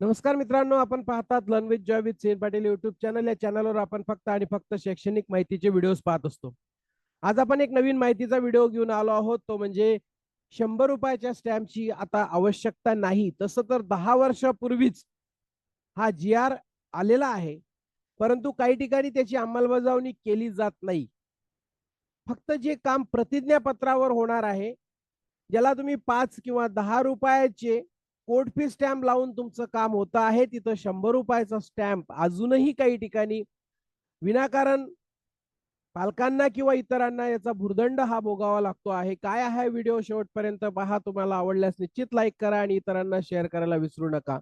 नमस्कार मित्रांनो आपण पाहतात language with joy with Sen Patil YouTube channel या चॅनलवर आपण फक्त आणि फक्त शैक्षणिक माहितीचे व्हिडिओज पाहत असतो. आज आपण एक नवीन माहितीचा व्हिडिओ घेऊन आलो आहोत. तो म्हणजे शंभर रुपयाच्या स्टॅम्पची आता आवश्यकता नाही. तसं तर दहा वर्षापूर्वीच हा जी आर आलेला आहे. परंतु काही ठिकाणी त्याची अंमलबजावणी केली जात नाही. फक्त जे काम प्रतिज्ञापत्रावर होणार आहे ज्याला तुम्ही पाच किंवा दहा रुपयाचे कोड फी स्टॅम्प लावून तुमचं काम होतं आहे तिथं शंभर रुपयाचा स्टॅम्प अजूनही काही ठिकाणी विनाकारण पालकांना किंवा इतरांना याचा भुर्दंड हा भोगावा लागतो आहे. काय आहे व्हिडिओ शेवटपर्यंत पहा तुम्हाला आवडल्यास निश्चित लाईक करा आणि इतरांना शेअर करायला विसरू नका.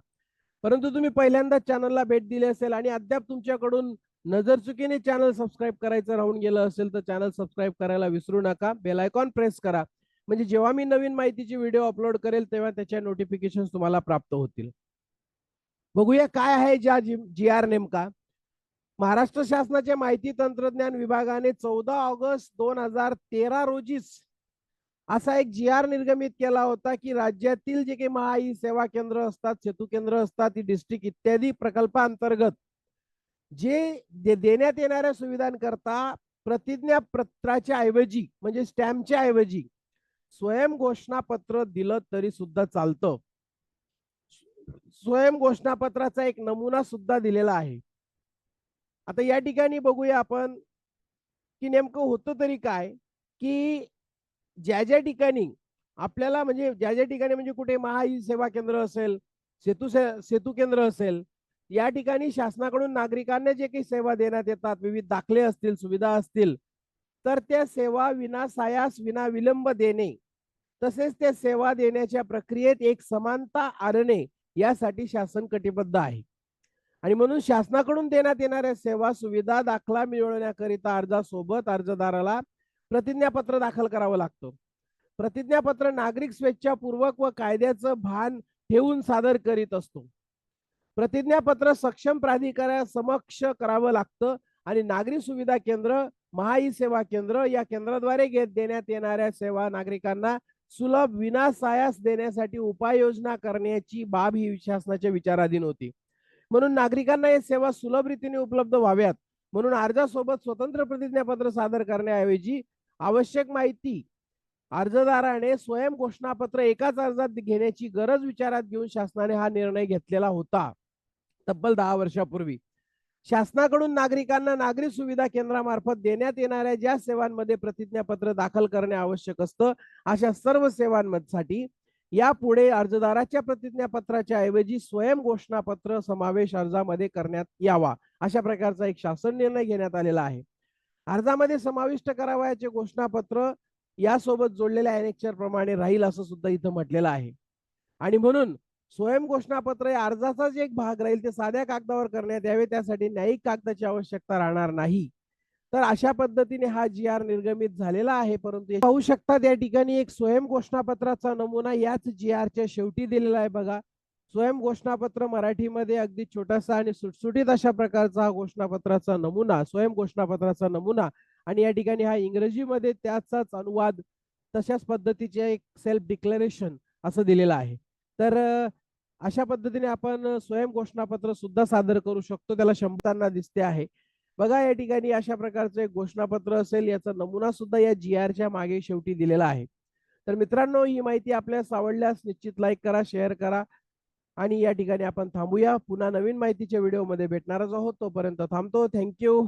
परंतु तुम्ही पहिल्यांदा चॅनलला भेट दिली असेल आणि अद्याप तुमच्याकडून नजर चुकीने चॅनल सबस्क्राईब करायचं राहून गेलं असेल तर चॅनल सबस्क्राईब करायला विसरू नका. बेल आयकॉन प्रेस करा. म्हणजे जेव्हा मी नवीन माहितीची व्हिडिओ अपलोड करेल तेव्हा त्याच्या नोटिफिकेशन तुम्हाला प्राप्त होतील. बघूया काय आहे ज्या जी आर नेमका. महाराष्ट्र शासनाच्या माहिती तंत्रज्ञान विभागाने चौदा ऑगस्ट दोन हजार तेरा रोजीच असा एक जी आर निर्गमित केला होता की राज्यातील जे काही महा सेवा केंद्र असतात सेतू केंद्र असतात डिस्ट्रिक्ट इत्यादी प्रकल्पांतर्गत जे देण्यात येणाऱ्या सुविधांकरता प्रतिज्ञा पत्राच्या ऐवजी म्हणजे स्टॅम्पच्या ऐवजी स्वयं घोषणापत्र दिलं तरी सुद्धा चालतं. स्वयं घोषणापत्राचा एक नमुना सुद्धा दिलेला आहे. आता या ठिकाणी बघूया आपण की नेमकं होतं तरी काय की ज्या ज्या ठिकाणी आपल्याला म्हणजे ज्या ज्या ठिकाणी म्हणजे कुठे महाई सेवा केंद्र असेल सेतू सेतू केंद्र असेल या ठिकाणी शासनाकडून नागरिकांना जे काही सेवा देण्यात येतात विविध दाखले असतील सुविधा असतील तर त्या सेवा विना सायास विना विलंब देणे. तसेच त्या सेवा देण्याच्या प्रक्रियेत एक समानता आणणे यासाठी शासन कटिबद्ध आहे. आणि म्हणून शासनाकडून देण्यात येणाऱ्या सेवा सुविधा दाखला मिळवण्याकरिता अर्जासोबत अर्जदाराला प्रतिज्ञापत्र दाखल करावं लागतं. प्रतिज्ञापत्र नागरिक स्वेच्छापूर्वक व कायद्याचं भान ठेवून सादर करीत असतो. प्रतिज्ञापत्र सक्षम प्राधिकाऱ्या समक्ष करावं लागतं आणि नागरी सुविधा केंद्र महाई सेवा केंद्र या केंद्राद्वारे घेत देण्यात येणाऱ्या सेवा नागरिकांना सुलभ विनासायास देण्यासाठी उपाययोजना करण्याची बाब ही शासनाच्या विचाराधीन होती. म्हणून नागरिकांना या सेवा सुलभ रीतीने उपलब्ध व्हाव्यात. म्हणून अर्जासोबत स्वतंत्र प्रतिज्ञापत्र सादर करण्याऐवजी आवश्यक माहिती अर्जदाराने स्वयं घोषणापत्र एकाच अर्जात घेण्याची गरज विचारात घेऊन शासनाने हा निर्णय घेतलेला होता. तब्बल दहा वर्षापूर्वी. शासनाकडून नागरिकांना नागरी सुविधा केंद्रामार्फत देण्यात येणाऱ्या ज्या सेवांमध्ये प्रतिज्ञापत्र दाखल करणे आवश्यक असतं अशा सर्व सेवांसाठी यापुढे अर्जदाराच्या प्रतिज्ञापत्राच्या ऐवजी स्वयं घोषणापत्र समावेश अर्जामध्ये करण्यात यावा अशा प्रकारचा एक शासन निर्णय घेण्यात आलेला आहे. अर्जामध्ये समाविष्ट करावयाचे घोषणापत्र यासोबत जोडलेल्या अनेक्चर प्रमाणे राहील असं सुद्धा इथं म्हटलेलं आहे. आणि म्हणून स्वयं घोषणापत्र या अर्जाचाच एक भाग राहील ते साध्या कागदावर करण्यात यावे त्यासाठी न्यायिक कागदाची आवश्यकता राहणार नाही. तर अशा पद्धतीने हा जी आर निर्गमित झालेला आहे परंतु पाहू शकता त्या ठिकाणी एक स्वयं घोषणापत्राचा नमुना याच जी आरच्या शेवटी दिलेला आहे बघा. स्वयं घोषणापत्र मराठीमध्ये अगदी छोटासा आणि सुटसुटीत अशा प्रकारचा हा घोषणापत्राचा नमुना स्वयं घोषणापत्राचा नमुना आणि या ठिकाणी हा इंग्रजीमध्ये त्याचाच अनुवाद तशाच पद्धतीचे एक सेल्फ डिक्लेरेशन असं दिलेलं आहे. तर अशा पद्धतीने आपण स्वयं घोषणापत्र सुद्धा सादर करू शकतो. त्याला शंभरांना दिसते आहे. बघा या ठिकाणी अशा प्रकारचं एक घोषणापत्र असेल याचा नमुना सुद्धा या जी आरच्या मागे शेवटी दिलेला आहे. तर मित्रांनो ही माहिती आपल्यास आवडल्यास निश्चित लाईक करा शेअर करा आणि या ठिकाणी आपण थांबूया. पुन्हा नवीन माहितीच्या व्हिडिओमध्ये भेटणारच आहोत. तोपर्यंत थांबतो. थँक्यू